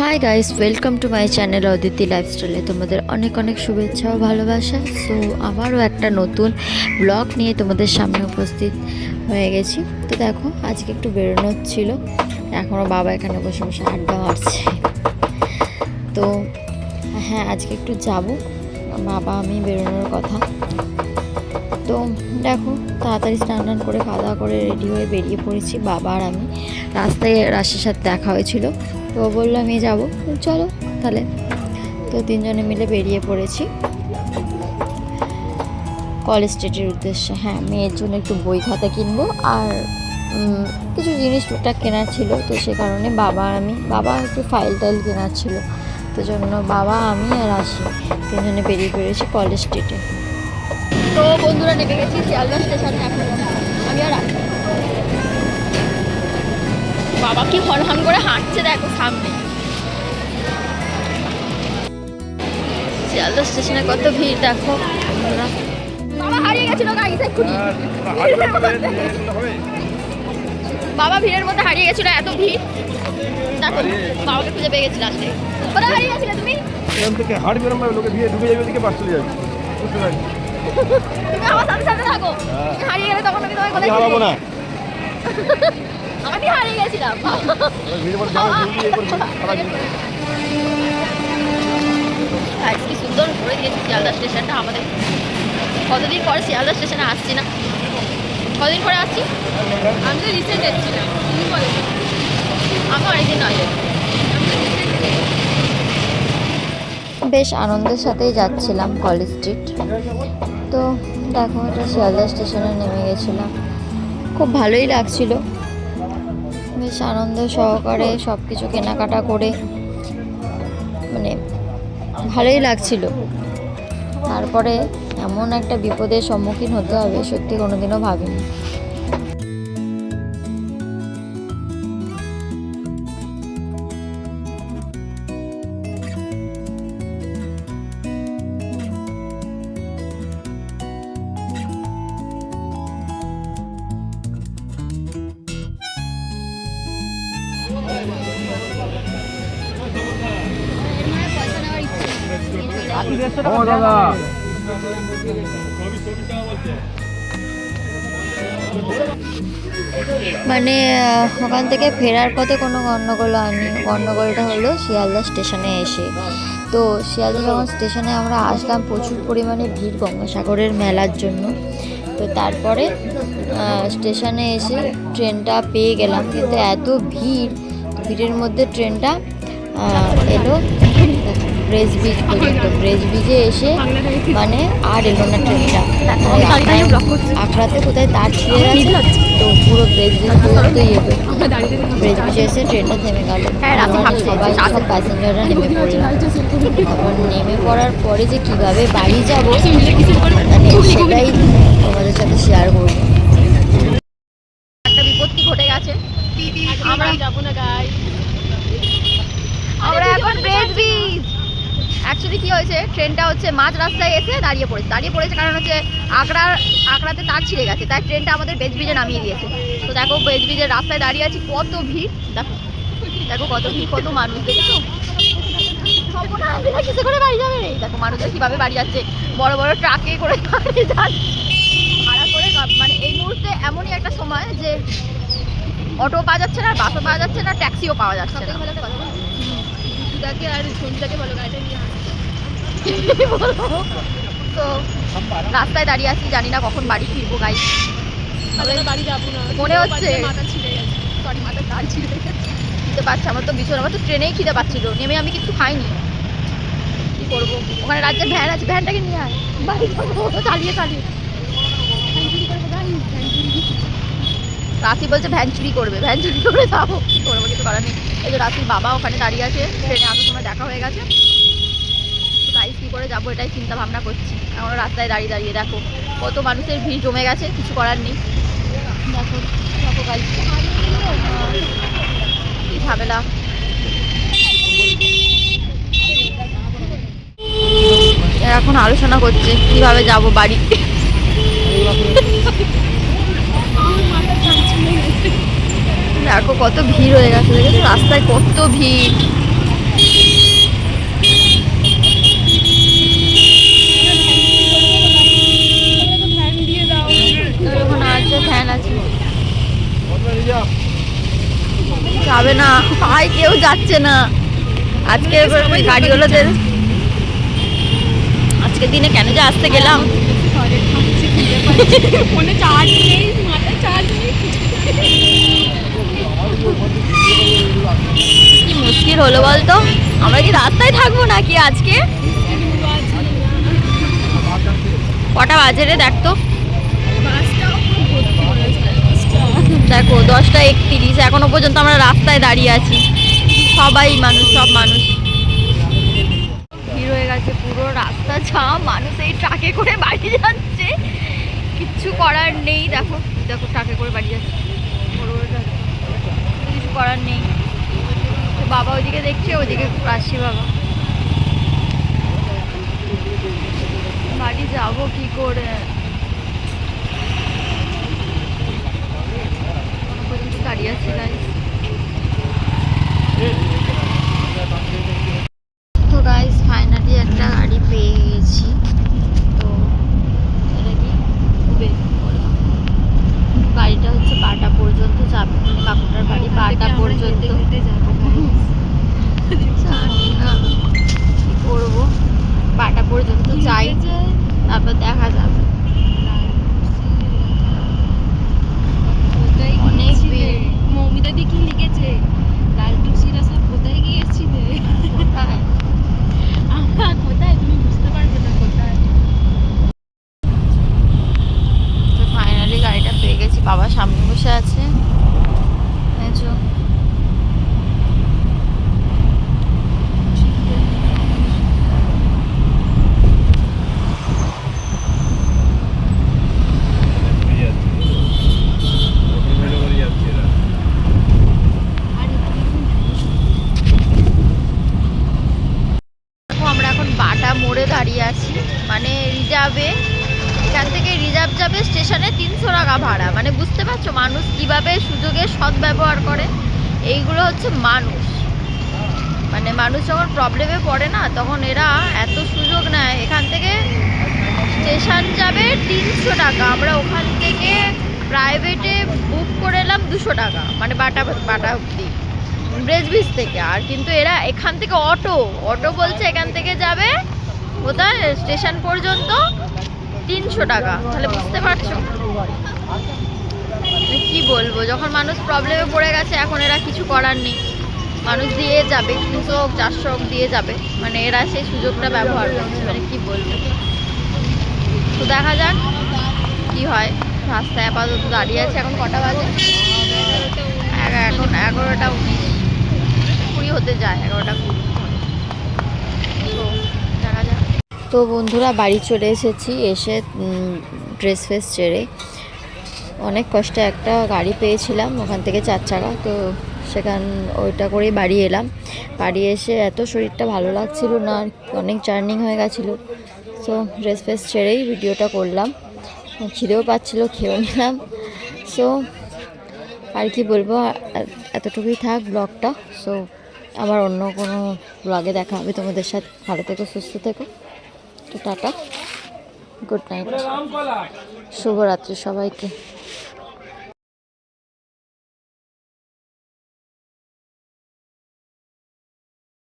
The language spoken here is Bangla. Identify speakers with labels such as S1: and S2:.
S1: Hi guys welcome to my channel Aditi লাইফস্টাইলে তোমাদের অনেক অনেক শুভেচ্ছা ও ভালোবাসা। সো আবারও একটা নতুন ব্লগ নিয়ে তোমাদের সামনে উপস্থিত হয়ে গেছি। তো দেখো, আজকে একটু বেরোনো ছিল এখনও বাবা এখানে বসে বসে আড্ডা মারছে। তো হ্যাঁ আজকে একটু যাব। বাবা, আমি বেরোনোর কথা। তো, দেখো, তাড়াতাড়ি স্নান টান করে খাওয়া দাওয়া করে রেডি হয়ে বেরিয়ে পড়েছি। বাবা আর আমি রাস্তায় রাশির সাথে দেখা হয়েছিল। তো বলল, আমি যাব। চলো, তাহলে। তো তিনজনে মিলে বেরিয়ে পড়েছি। কলেজ স্ট্রিটের উদ্দেশ্যে। হ্যাঁ মেয়ের জন্য একটু বই খাতা কিনবো আর কিছু জিনিস টুকটাক কেনার ছিল। তো সে কারণে বাবা, আমি, বাবা একটু ফাইল টাইল কেনার ছিল। তো জন্য বাবা, আমি আর আসি। তিনজনে বেরিয়ে পড়েছি কলেজ স্ট্রিটে। তো বন্ধুরা নেমে গেছি, শিয়ালদা স্টেশনে এখন আমি আর আসি। বাবা কি হনহন করে হাঁটছে দেখো সামনে। শিয়ালদা স্টেশনে কত ভিড় দেখো। বাবা হারিয়ে গেছিল গাড়ি বাবা ভিড়ের মধ্যে হারিয়ে গেছিল এত ভিড়। দেখো বাবাকে খুঁজে পেয়ে গেছি লাস্টে কোথায় হারিয়ে গেছিলে তুমি?
S2: এখান থেকে হাট বেরোম না লোকে ভিড়ে ঢুকে যাবে দিকে বাস চলে যাবে। বুঝতে পারি
S1: তুমি আমার সাথে সাথে থাকো। হারিয়ে গেলে তখন আমি কোথায়
S2: হারাবো না।
S1: আমি হারিয়ে গেছিলাম।
S2: ভিড়ে পরে যাবে জলদি এ করবি সারা দিন
S1: আজ কি সুন্দর করে দিয়েছে শিয়ালদা স্টেশনটা আমাদের। কতদিন পরে শিয়ালদা স্টেশনে আসছি না? কতদিন পরে আসছি? আমি তো রিসেন্ট এসেছিলাম আমি অনেকদিন নয় বেশ আনন্দের সাথেই যাচ্ছিলাম কলেজ স্ট্রিট। তো দেখো এটা শিয়ালদা স্টেশনে নেমে গেছিলাম। খুব ভালোই লাগছিল। বেশ আনন্দ সহকারে সব কিছু কেনাকাটা করে মানে ভালোই লাগছিল। তারপরে এমন একটা বিপদের সম্মুখীন হতে হবে, সত্যি কোনোদিনও ভাবিনি। মানে ওখান থেকে ফেরার পথে কোনো গণ্ডগোল হয়নি। গণ্ডগোলটা হলো শিয়ালদা স্টেশনে এসে। তো শিয়ালদা যখন স্টেশনে আমরা আসলাম, প্রচুর পরিমাণে ভিড় গঙ্গাসাগরের মেলার জন্য। তো তারপরে স্টেশনে এসে ট্রেনটা পেয়ে গেলাম। কিন্তু এত ভিড়, ভিড়ের মধ্যে ট্রেনটা এলো। ব্রেজ ব্রিজ পর্যন্ত ব্রেজ ব্রিজে এসে মানে আর এলো না ট্রেনটা। মানে আখড়াতে কোথায় তার ছিঁড়ে গেছে তো পুরো ব্রেজ ব্রিজ পর্যন্তই এলো ব্রেজ ব্রিজে এসে ট্রেনটা থেমে গেল। সবাই সব প্যাসেঞ্জাররা নেমে পড়লাম তারপর নেমে পড়ার পরে যে কীভাবে বাড়ি যাব মানে সেটাই তোমাদের সাথে শেয়ার করব। একটা বিপত্তি ঘটে গেছে। আমরা
S3: যাব না গাই
S1: আমরা এখন ব্রেজ ব্রিজ অ্যাকচুয়ালি কি হয়েছে? ট্রেনটা হচ্ছে মাঝ রাস্তায় এসে দাঁড়িয়ে পড়েছে। দাঁড়িয়ে পড়েছে কারণ হচ্ছে আগ্রার আগ্রাতে তার ছিঁড়ে গেছে। তাই ট্রেনটা আমাদের বেজ ব্রিজে নামিয়ে দিয়েছে। তো দেখো বেজ ব্রিজের রাস্তায় দাঁড়িয়ে আছি কত ভিড়। দেখো দেখো কত ভিড় কত মানুষ দেখেছ? কিসে করে বাড়ি যাবে। দেখো মানুষরা কীভাবে বাড়ি যাচ্ছে। বড় বড় ট্রাকে করে বাড়ি যাচ্ছে। ভাড়া করে মানে এই মুহূর্তে এমনই একটা সময় যে অটো পাওয়া যাচ্ছে না বাসও পাওয়া যাচ্ছে না ট্যাক্সিও পাওয়া যাচ্ছে না।
S3: আর গাড়িটা নিয়ে
S1: তো রাস্তায় দাঁড়িয়ে আছি জানি না কখন বাড়ি ফিরবো গাই মনে হচ্ছে। সরি খিদে পাচ্ছে আমার তো ভীষণ আমার তো ট্রেনেই খিদে পাচ্ছিল। নেমে আমি কিছু খাইনি। কি করব? ওখানে রাজ্যের ভ্যান আছে ভ্যানটাকে নিয়ে আয়। বাড়ি যাব চালিয়ে চালিয়ে। রাশি বলছে ভ্যান চুরি করবে ভ্যান চুরি করে যাব। কি করব কিছু করার নেই। এই যে রাশির বাবা ওখানে দাঁড়িয়ে আছে ট্রেনে আসার সময় দেখা হয়ে গেছে। তো গাড়ি কী করে যাব এটাই চিন্তা ভাবনা করছি। এখনও রাস্তায় দাঁড়িয়ে দাঁড়িয়ে দেখো, কত মানুষের ভিড় জমে গেছে, কিছু করার নেই। দেখো দেখো গাড়ি ঝামেলা। এখন আলোচনা করছে, কীভাবে যাব বাড়ি। দেখো কত ভিড় হয়ে গেছে রাস্তায় কত ভিড়। ভাই কেউ যাচ্ছে না। আজকে গাড়িওয়ালাদের আজকে দিনে কেন যে আসতে গেলাম।
S3: ফোনে চার্জ নেই মাথায় চার্জ নেই।
S1: কি মুশকিল হলো বলতো? আমরা কি রাস্তায় থাকব নাকি আজকে? কটা বাজে রে দেখ তো
S3: বাসটাও খুব ভর্তি হয়েছে বাসটা
S1: দেখো, দশটা একত্রিশ, এখনও পর্যন্ত আমরা রাস্তায় দাঁড়িয়ে আছি। সবাই মানুষ, সব মানুষ। ভিড় হয়ে গেছে পুরো রাস্তা জাম মানুষ এই ট্রাকে করে বাড়ি যাচ্ছে। কিচ্ছু করার নেই, দেখো দেখো ট্রাকে করে বাড়ি যাচ্ছে। কিছু করার নেই। বাবা ওইদিকে দেখছে, ওইদিকে আসছি বাবা। বাড়ি যাব কি করে এখনও পর্যন্ত দাঁড়িয়ে আছি guys। তো গাইস ফাইনালি একটা গাড়ি পেয়ে গেছি তো এটা কি উবের ওলা। গাড়িটা হচ্ছে বাটা পর্যন্ত যাবে মানে কাকুটার বাড়ি বাটা পর্যন্ত জানি না কি করব বাটা পর্যন্ত যাই তারপর দেখা যাবে অনেক ভিড়।
S3: মৌমিতা দেখি লিখেছে লাল টুসিরা সব কোথায় গিয়েছিলে
S1: কোথায়?
S3: আমরা কোথায় তুমি বুঝতে পারবে না কোথায়
S1: তো ফাইনালি গাড়িটা পেয়ে গেছি বাবা সামনে বসে আছে এই যো। দেখো আমরা এখন বাটা মোড়ে দাঁড়িয়ে আছি মানে রিজার্ভে, এখান থেকে রিজার্ভ যাবে স্টেশনে তিনশো টাকা ভাড়া। মানে বুঝতে পারছ, মানুষ কীভাবে সুযোগের সদ্ব্যবহার করে, এইগুলো হচ্ছে মানুষ। মানে মানুষ যখন প্রবলেমে পড়ে না, তখন এরা এত সুযোগ নেয়। এখান থেকে স্টেশন যাবে তিনশো টাকা। আমরা ওখান থেকে প্রাইভেটে বুক করে এলাম দুশো টাকা মানে বাটা বাটা অব্দি ব্রেজবিস থেকে। আর কিন্তু এরা এখান থেকে অটো অটো বলছে এখান থেকে যাবে কোথায় স্টেশন পর্যন্ত তিনশো টাকা। তাহলে বুঝতে পারছ? মানে কি বলব, যখন মানুষ প্রবলেমে পড়ে গেছে, এখন এরা কিছু করার নেই। মানুষ দিয়ে যাবে তিনশো হোক, চারশো হোক, দিয়ে যাবে। মানে এরা সেই সুযোগটা ব্যবহার করছে মানে কি বলব। তো দেখা যাক কি হয়। রাস্তায় আপাতত দাঁড়িয়ে আছে, এখন কটা বাজে? এখন এগারোটা উনিশ। কুড়ি হতে যায়, এগারোটা কুড়ি তো দেখা যাক তো বন্ধুরা বাড়ি চলে এসেছি, এসে ড্রেস ফ্রেস ছেড়ে অনেক কষ্টে একটা গাড়ি পেয়েছিলাম ওখান থেকে চার চাকা, তো সেখান, ওইটা করেই বাড়ি এলাম। বাড়ি এসে এত শরীরটা ভালো লাগছিল না, অনেক জার্নিং হয়ে গেছিল। সো ড্রেস ফ্রেস ছেড়েই ভিডিওটা করলাম। খিদেও পাচ্ছিলো, খেয়েও নিলাম। সো আর কি বলব এতটুকুই থাক ব্লগটা। সো আবার অন্য কোনো ব্লগে দেখা হবে। তোমাদের সাথে, ভালো থেকো, সুস্থ থেকো। তো টাটা। গুড নাইট শুভরাত্রি সবাইকে।